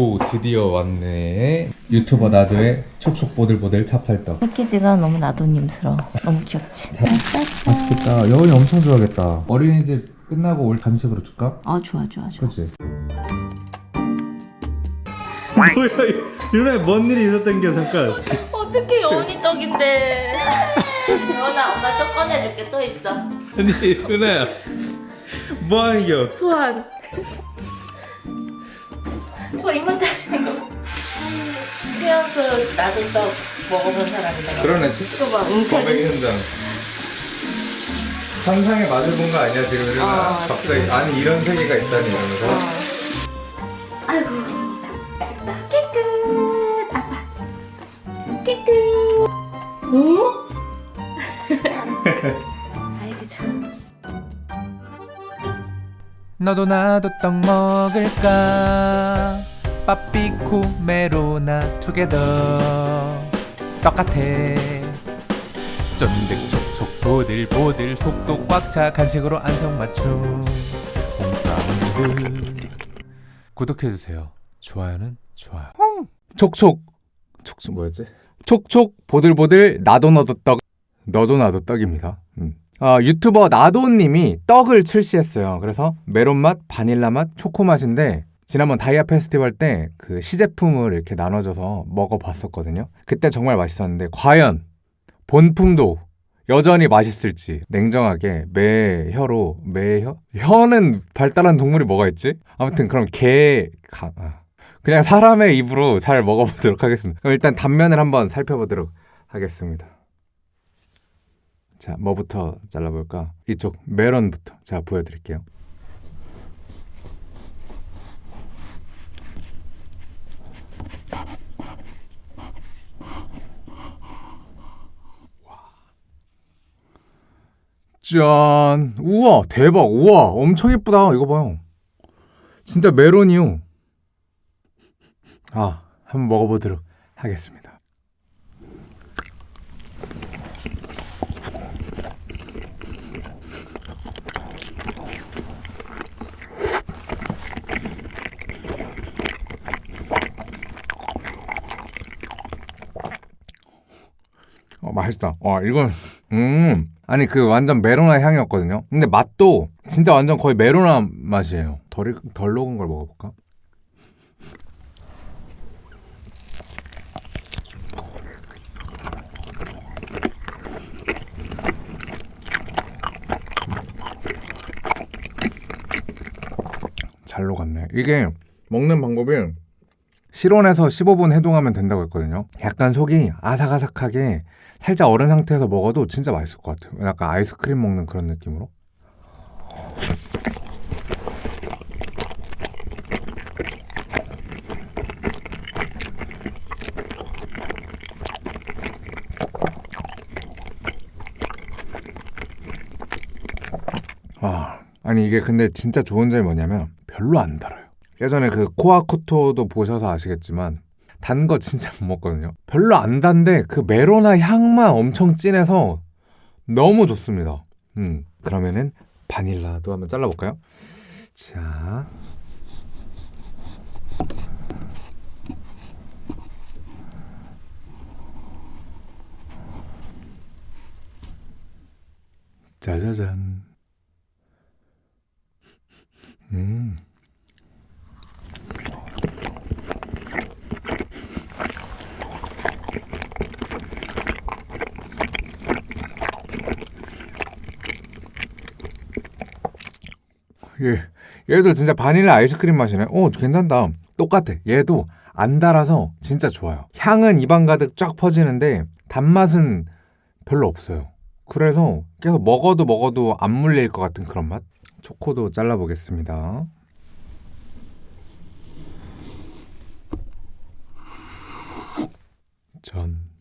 오 드디어 왔네 유튜버 나도의 촉촉 보들보들 찹쌀떡 패키지가 너무 나도님스러워. 너무 귀엽지? 맛있겠다 여운이 엄청 좋아하겠다 어린이집 끝나고 올 간식으로 줄까? 아 좋아 좋아 좋아. 그렇지 뭐야 유나야 뭔 일이 있었던 게 잠깐 어떻게 여운이 떡인데? 여운아 엄마 떡 꺼내줄게 또 있어. 아니 유나야 뭐 하는 겨 소환. 저 입맛 다시는 거. 최연소 나도 떡 먹어본 사람이다. 그러네 이거 봐. 응, 범행 현장 상상에 맞을 본거 아니야 지금 유나 아, 갑자기 아니 이런 세계가 있다니 이러면서 아이고. 됐다. 깨끗. 아빠. 깨끗. 오? 아이고 참. 너도 나도 떡 먹을까 빠삐코 메로나 투게더. 똑같아. 쫀득촉촉 보들보들 속도 꽉 차 간식으로 안성맞춤. 홈사운드 구독해주세요. 좋아요는 좋아요. 촉촉. 촉촉. 뭐였지? 촉촉 보들보들 나도 너도 떡. 너도 나도 떡입니다. 음. 아, 유튜버 나도님이 떡을 출시했어요. 그래서 메론 맛, 바닐라 맛, 초코 맛인데 지난번 다이아 페스티벌 때 그 시제품을 이렇게 나눠줘서 먹어봤었거든요. 그때 정말 맛있었는데 과연 본품도 여전히 맛있을지 냉정하게 매 혀로 매 혀 혀는 발달한 동물이 뭐가 있지? 아무튼 그럼 개 가, 아. 그냥 사람의 입으로 잘 먹어보도록 하겠습니다. 그럼 일단 단면을 한번 살펴보도록 하겠습니다. 자, 뭐부터 잘라볼까? 이쪽 메론부터 제가 보여드릴게요. 짠! 우와, 대박! 우와, 엄청 예쁘다. 이거 봐요. 진짜 메론이요. 아, 한번 먹어보도록 하겠습니다. 어, 맛있다. 와, 이건, 음. 아니, 그 완전 메로나 향이었거든요. 근데 맛도 진짜 완전 거의 메로나 맛이에요. 덜, 익- 덜 녹은 걸 먹어볼까? 잘 녹았네. 이게 먹는 방법이 실온에서 15분 해동하면 된다고 했거든요. 약간 속이 아삭아삭하게 살짝 얼은 상태에서 먹어도 진짜 맛있을 것 같아요. 약간 아이스크림 먹는 그런 느낌으로. 아, 아니 이게 근데 진짜 좋은 점이 뭐냐면 별로 안 달아요. 예전에 그 코아코토도 보셔서 아시겠지만 단 거 진짜 못 먹거든요. 별로 안 단데 그 메로나 향만 엄청 진해서 너무 좋습니다. 음, 그러면은 바닐라도 한번 잘라볼까요? 자, 짜자잔. 음. 예, 얘도 진짜 바닐라 아이스크림 맛이네. 오, 괜찮다. 똑같아. 얘도 안 달아서 진짜 좋아요. 향은 입안 가득 쫙 퍼지는데 단맛은 별로 없어요. 그래서 계속 먹어도 먹어도 안 물릴 것 같은 그런 맛. 초코도 잘라보겠습니다. 전.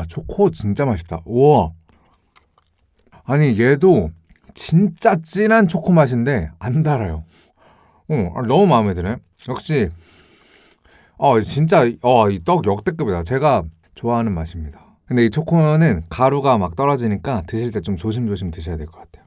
와, 초코 진짜 맛있다. 우와. 아니, 얘도 진짜 진한 초코 맛인데 안 달아요. 어, 아, 너무 마음에 드네. 역시 어 진짜 어 이 떡 역대급이다. 제가 좋아하는 맛입니다. 근데 이 초코는 가루가 막 떨어지니까 드실 때 좀 조심조심 드셔야 될 것 같아요.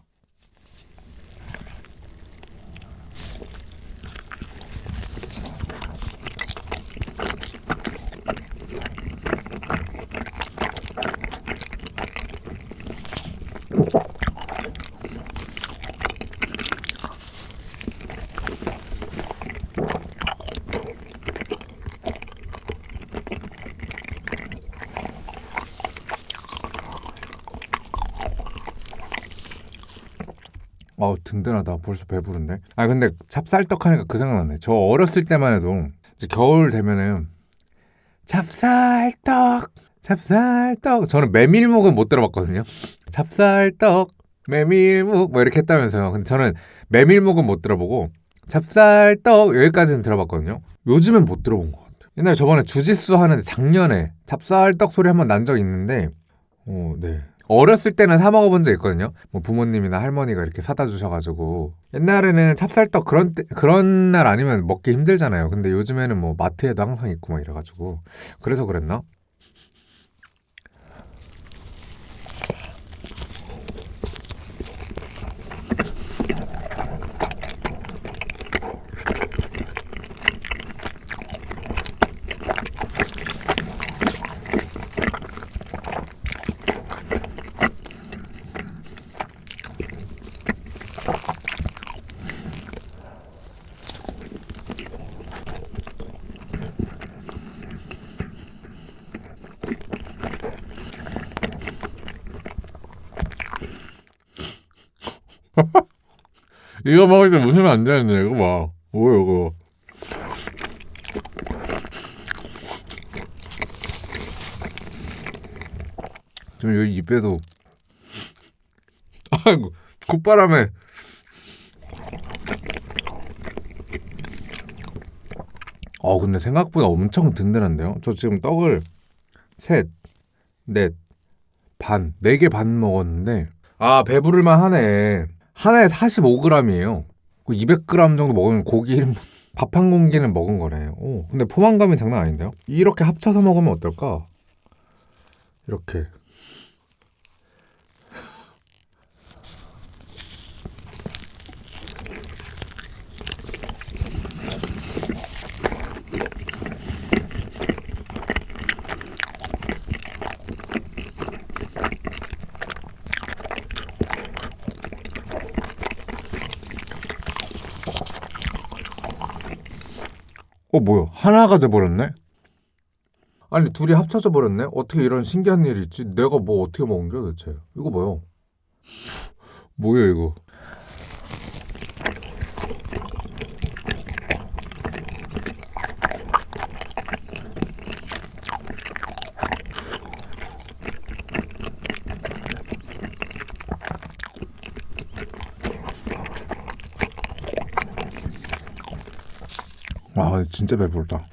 어우 든든하다. 벌써 배부른데. 아 근데 찹쌀떡 하니까 그 생각나네. 저 어렸을 때만 해도 이제 겨울 되면은 찹쌀떡, 찹쌀떡. 저는 메밀묵은 못 들어봤거든요. 찹쌀떡, 메밀묵 뭐 이렇게 했다면서요. 근데 저는 메밀묵은 못 들어보고 찹쌀떡 여기까지는 들어봤거든요. 요즘엔 못 들어본 것 같아요. 옛날에 저번에 주짓수 하는데 작년에 찹쌀떡 소리 한번 난 적 있는데, 어, 네. 어렸을 때는 사 먹어본 적 있거든요. 뭐 부모님이나 할머니가 이렇게 사다 주셔가지고 옛날에는 찹쌀떡 그런 때, 그런 날 아니면 먹기 힘들잖아요. 근데 요즘에는 뭐 마트에도 항상 있고 막 이래가지고 그래서 그랬나? 이거 먹을 때 웃으면 안 되는데 이거 봐. 뭐야 이거? 좀 여기 입에도 아이고 콧바람에 어 근데 생각보다 엄청 든든한데요? 저 지금 떡을 셋, 넷, 반, 네 개 반 먹었는데 아 배부를만 하네 하나에 45g이에요 200g 정도 먹으면 고기 1인분 밥 한 공기는 먹은 거네 오, 근데 포만감이 장난 아닌데요? 이렇게 합쳐서 먹으면 어떨까? 이렇게 어 뭐야 하나가 돼버렸네? 아니 둘이 합쳐져 버렸네? 어떻게 이런 신기한 일이 있지? 내가 뭐 어떻게 먹은 거야 도대체? 이거 뭐야? 뭐야 이거? 아 진짜 배부르다.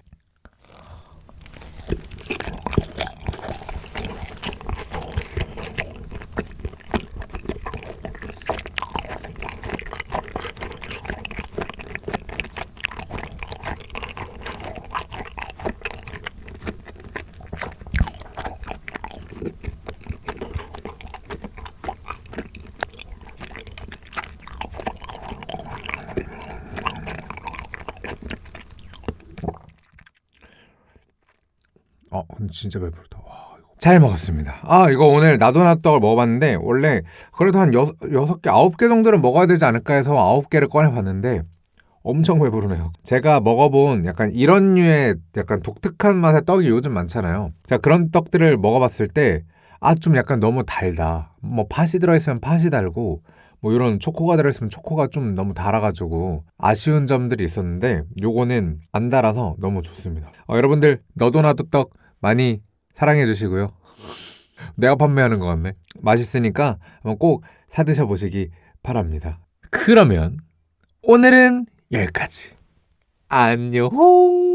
아, 근데 진짜 배부르다. 와, 이거. 잘 먹었습니다. 아, 이거 오늘 나도나떡을 먹어봤는데, 원래 그래도 한 여, 여섯 개, 아홉 개 정도는 먹어야 되지 않을까 해서 아홉 개를 꺼내봤는데, 엄청 배부르네요. 제가 먹어본 약간 이런 류의 약간 독특한 맛의 떡이 요즘 많잖아요. 자, 그런 떡들을 먹어봤을 때, 아, 좀 약간 너무 달다. 뭐, 팥이 들어있으면 팥이 달고, 뭐, 이런 초코가 들어있으면 초코가 좀 너무 달아가지고, 아쉬운 점들이 있었는데, 요거는 안 달아서 너무 좋습니다. 어, 여러분들, 너도 나도 떡 많이 사랑해 주시고요. 내가 판매하는 것 같네. 맛있으니까 꼭 사드셔 보시기 바랍니다. 그러면 오늘은 여기까지. 안녕.